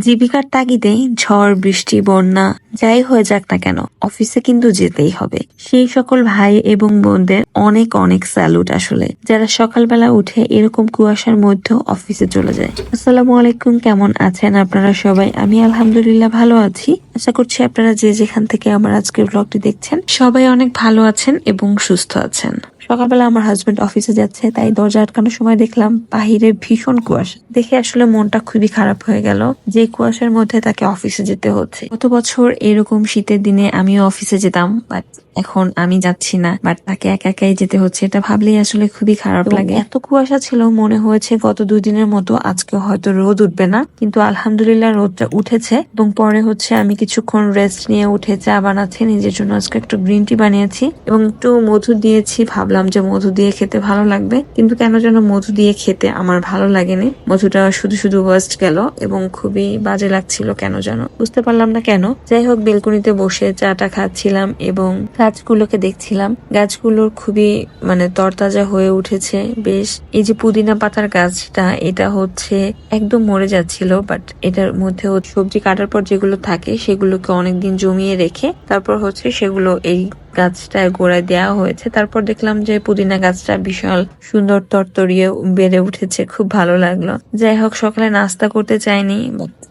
জীবিকার তাগিদে ঝড়, বৃষ্টি, বন্যা, যাই হয়ে যাক না কেন, অফিসে কিন্তু যেতেই হবে। সেই সকল ভাই এবং বোনদের অনেক অনেক স্যালুট আসলে। যারা সকালবেলা উঠে এরকম কুয়াশার মধ্যেও অফিসে চলে যায়। আসসালামু আলাইকুম, কেমন আছেন আপনারা সবাই? আমি আলহামদুলিল্লাহ ভালো আছি। আশা করছি আপনারা যে যেখান থেকে আমার আজকের ব্লগটি দেখছেন, সবাই অনেক ভালো আছেন এবং সুস্থ আছেন। সকালবেলা আমার হাজবেন্ড অফিসে যাচ্ছে, তাই দরজা আটকানোর সময় দেখলাম বাহিরে ভীষণ কুয়াশা। দেখে আসলে মনটা খুবই খারাপ হয়ে গেল যে কুয়াশার মধ্যে তাকে অফিসে যেতে হচ্ছে। গত বছর এরকম শীতের দিনে আমিও অফিসে যেতাম বাট এখন আমি যাচ্ছি না বাট তাকে একা একাই যেতে হচ্ছে। এটা ভাবলেই আসলে খুবই খারাপ লাগে। এত কুয়াশা ছিল মনে হয়েছে গত দুই দিনের মতো আজকে হয়তো রোদ উঠবে না। কিন্তু আলহামদুলিল্লাহ রোদটা উঠেছে এবং পরে হচ্ছে আমি কিছুক্ষণ রেস্ট নিয়ে উঠে চা বানাচ্ছি নিজের জন্য আজকে একটু গ্রিন টি বানিয়েছি এবং একটু মধু দিয়েছি। ভাবলাম যে মধু দিয়ে খেতে ভালো লাগবে কিন্তু কেন যেন মধু দিয়ে খেতে আমার ভালো লাগেনি। মধুটা শুধু শুধু ওয়েস্ট গেল এবং খুবই বাজে লাগছিল কেন যেন। বুঝতে পারলাম না কেন। যাই হোক বেলকনিতে বসে চাটা খাচ্ছিলাম এবং গাছগুলোকে দেখছিলাম। গাছগুলোর খুবই মানে তরতাজা হয়ে উঠেছে। বেশ, এই যে পুদিনা পাতার গাছটা, এটা হচ্ছে একদম মরে যাচ্ছিল বাট এটার মধ্যে সবজি কাটার পর যেগুলো থাকে, সেগুলোকে অনেকদিন জমিয়ে রেখে, তারপর হচ্ছে সেগুলো এই গাছটায় গোড়ায় দেওয়া হয়েছে। তারপর দেখলাম যে পুদিনা গাছটা বিশাল সুন্দর তরতরিয়ে বেড়ে উঠেছে, খুব ভালো লাগল। যাই হোক, সকালে নাস্তা করতে চাইনি।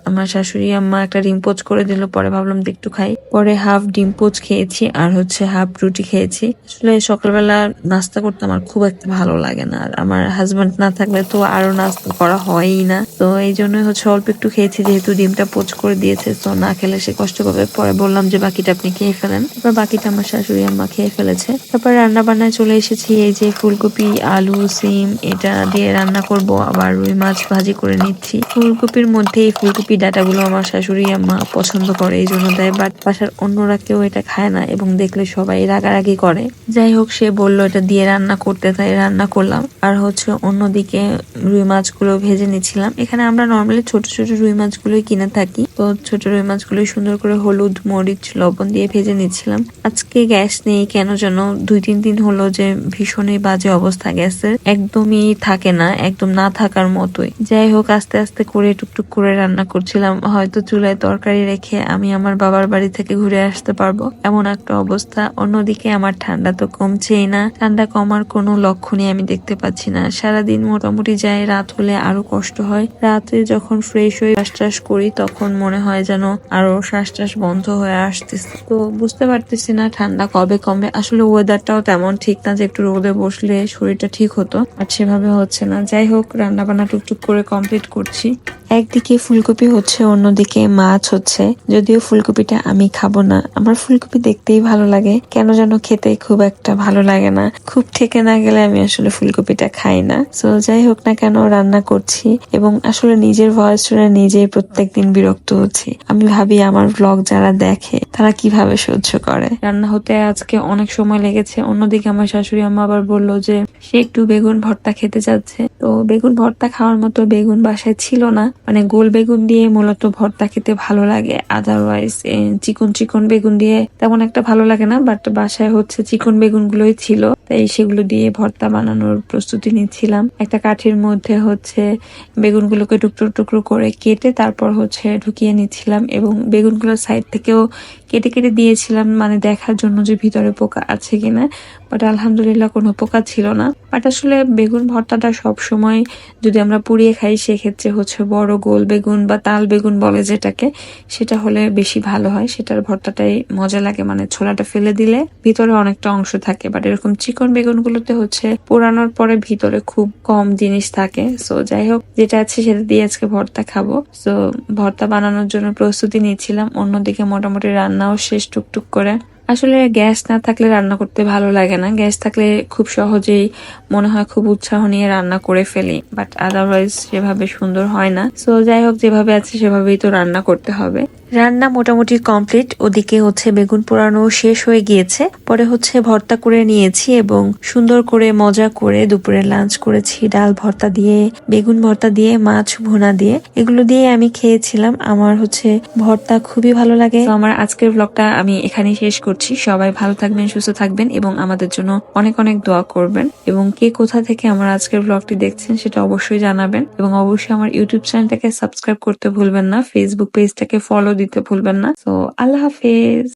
আমার শাশুড়ি আম্মা একটা ডিম পোচ করে দিল, পরে ভাবলাম একটু খাই। পরে হাফ ডিম পোচ খেয়েছি আর হচ্ছে হাফ রুটি খেয়েছি। আসলে সকালবেলা নাস্তা করতে আমার খুব একটা ভালো লাগে না। আর আমার হাজবেন্ড না থাকলে তো আরও নাস্তা করা হয়ই না। তো এই জন্যই হচ্ছে অল্প একটু খেয়েছি, যেহেতু ডিমটা পোচ করে দিয়েছে, তো না খেলে সে কষ্ট পাবে। পরে বললাম যে বাকিটা আপনি খেয়ে ফেলেন। তারপর বাকিটা আমার শাশুড়ি আম্মা খেয়ে ফেলেছে। তারপর রান্না বান্নায় চলে এসেছি, এই যে ফুলকপি, আলু, সিম, এটা দিয়ে রান্না করব। আবার রুই মাছ ভাজি করে নিচ্ছি। ফুলকপির মধ্যে এই ফুলকপি ডাটাগুলো আমার শাশুড়ি আম্মা পছন্দ করে, এই জন্য দেয়। বাট বাসার অন্যরা কেউ এটা খায় না এবং দেখলে সবাই রাগারাগি করে। যাই হোক, সে বলল, এটা দিয়ে রান্না করতে তাই রান্না করলাম। আর হচ্ছে অন্যদিকে রুই মাছগুলো ভেজে নিচ্ছিলাম। এখানে আমরা নর্মালি ছোট ছোট রুই মাছগুলোই কিনে থাকি। তো ছোট রুই মাছগুলো সুন্দর করে হলুদ, মরিচ, লবণ দিয়ে ভেজে নিচ্ছিলাম। আজকে গ্যাস নেই, কেন যেন দুই, তিন দিন হলো যে ভীষণই বাজে অবস্থা গ্যাসের একদমই থাকে না, একদম না থাকার মতোই। যাই হোক, আস্তে আস্তে করে টুকটুক করে রান্না করছিলাম। হয়তো চুলায় তরকারি রেখে আমি আমার বাবার বাড়ি থেকে ঘুরে আসতে পারব। এমন একটা অবস্থা। অন্যদিকে আমার ঠান্ডা তো কমছেই না। ঠান্ডা কমার কোনো লক্ষণই আমি দেখতে পাচ্ছি না। সারাদিন মোটামুটি যায়, রাত হলে আরও কষ্ট হয়। রাতে যখন ফ্রেশ হয়ে শ্বাস করি, তখন মনে হয় যেন আরও শ্বাস বন্ধ হয়ে আসতেছে। তো বুঝতে পারতেছি না ঠান্ডা কবে কমবে? আসলে ওয়েদারটাও তেমন ঠিক না যে একটু রোদে বসলে শরীরটা ঠিক হতো, আর সেভাবে হচ্ছে না। যাই হোক রান্না বান্না টুকটুক করে কমপ্লিট করছি। একদিকে ফুলকপি হচ্ছে, অন্যদিকে মাছ হচ্ছে। যদিও ফুলকপিটা আমি খাব না। আমার ফুলকপি দেখতেই ভালো লাগে। কেন যেন খেতে খুব একটা ভালো লাগে না। খুব থেকে না গেলে আমি আসলে ফুলকপিটা খাই না। তো যাই হোক না কেন, রান্না করছি এবং আসলে নিজের ভয়েস শুনে নিজেই প্রত্যেকদিন বিরক্ত হচ্ছি। আমি ভাবি আমার ব্লগ যারা দেখে, তারা কীভাবে সহ্য করে। রান্না হতে আজকে অনেক সময় লেগেছে। অন্যদিকে আমার শাশুড়ি আম্মা আবার বলল যে, সে একটু বেগুন ভর্তা খেতে যাচ্ছে। তো বেগুন ভর্তা খাওয়ার মতো বেগুন বাসায় ছিল না। মানে গোল বেগুন দিয়ে মূলত ভর্তা খেতে ভালো লাগে। আদারওয়াইজ চিকন চিকন বেগুন দিয়ে তেমন একটা ভালো লাগে না বাট বাসায় হচ্ছে চিকন বেগুন গুলোই ছিল। তাই সেগুলো দিয়ে ভর্তা বানানোর প্রস্তুতি নিচ্ছিলাম। একটা কাঠির মধ্যে হচ্ছে বেগুনগুলোকে টুকরো টুকরো করে কেটে তারপর হচ্ছে ঢুকিয়ে নিচ্ছিলাম এবং বেগুনগুলো সাইড থেকেও কেটে কেটে দিয়েছিলাম মানে দেখার জন্য যে ভিতরে পোকা আছে কিনা। বাট আলহামদুলিল্লাহ কোনো পোকা ছিল না। বাট আসলে বেগুন ভর্তাটা সব সময় যদি আমরা পুড়িয়ে খাই, সেক্ষেত্রে হচ্ছে বড় গোল বেগুন বা তাল বেগুন বলে যেটাকে, সেটা হলে বেশি ভালো হয়। সেটার ভর্তাটাই মজা লাগে মানে ছোলাটা ফেলে দিলে ভিতরে অনেকটা অংশ থাকে। বাট এরকম চিকন বেগুনগুলোতে হচ্ছে পোড়ানোর পরে ভিতরে খুব কম জিনিস থাকে। সো যাই হোক, যেটা আছে সেটা দিয়ে আজকে ভর্তা খাব। সো ভর্তা বানানোর জন্য প্রস্তুতি নিচ্ছিলাম। অন্যদিকে মোটামুটি রান্নাও শেষ টুকটুক করে আসলে গ্যাস না থাকলে রান্না করতে ভালো লাগে না। গ্যাস থাকলে খুব সহজেই মনে হয় খুব উৎসাহ নিয়ে রান্না করে ফেলি বাট আদারওয়াইজ সেভাবে সুন্দর হয় না। সো যাই হোক, যেভাবে আছে সেভাবেই তো রান্না করতে হবে। রান্না মোটামুটি কমপ্লিট, ওদিকে হচ্ছে বেগুন পোড়ানো শেষ হয়ে গিয়েছে। পরে হচ্ছে ভর্তা করে নিয়েছি এবং সুন্দর করে মজা করে দুপুরে লাঞ্চ করেছি ডাল ভর্তা দিয়ে, বেগুন ভর্তা দিয়ে, মাছ ভুনা দিয়ে। এগুলো দিয়ে আমি খেয়েছিলাম। আমার হচ্ছে ভর্তা খুবই ভালো লাগে। আমার আজকের ব্লগটা আমি এখানে শেষ করছি। করছি সবাই ভালো থাকবেন, সুস্থ থাকবেন এবং আমাদের জন্য অনেক অনেক দোয়া করবেন। এবং কে কোথা থেকে আমার আজকের ব্লগটি দেখছেন সেটা অবশ্যই জানাবেন। এবং অবশ্যই আমার ইউটিউব চ্যানেলটাকে সাবস্ক্রাইব করতে ভুলবেন না। ফেসবুক পেজটাকে ফলো দিতে ভুলবেন না। তো আল্লাহ হাফেজ।